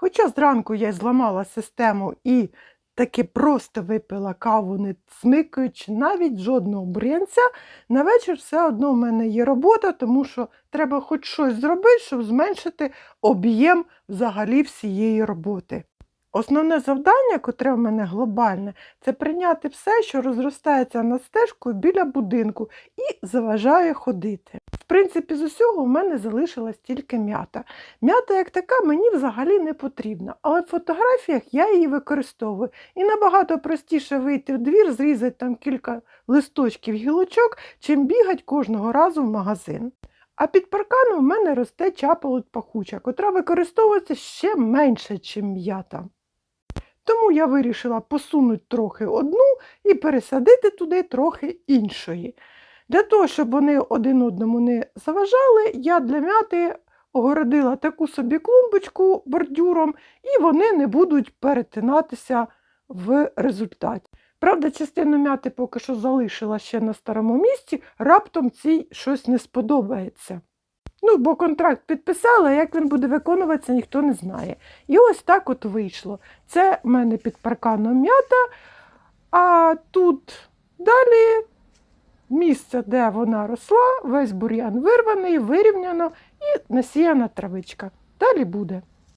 Хоча зранку я зламала систему і таки просто випила каву, не смикаючи навіть жодного бринця, на вечір все одно в мене є робота, тому що треба хоч щось зробити, щоб зменшити об'єм взагалі всієї роботи. Основне завдання, котре в мене глобальне, це прийняти все, що розростається над стежкою біля будинку і заважає ходити. Принципі, з усього в мене залишилась тільки м'ята. М'ята, як така, мені взагалі не потрібна, але в фотографіях я її використовую. І набагато простіше вийти в двір, зрізати там кілька листочків гілочок, чим бігати кожного разу в магазин. А під парканом в мене росте чапалуть пахуча, котра використовується ще менше, ніж м'ята. Тому я вирішила посунути трохи одну і пересадити туди трохи іншої. Для того, щоб вони один одному не заважали, я для м'яти огородила таку собі клумбочку бордюром, і вони не будуть перетинатися в результаті. Правда, частину м'яти поки що залишила ще на старому місці, раптом цій щось не сподобається. Ну, бо контракт підписала, як він буде виконуватися, ніхто не знає. І ось так от вийшло. Це в мене під парканом м'ята, а тут далі місце, де вона росла, весь бур'ян вирваний, вирівняно і насіяна травичка. Далі буде.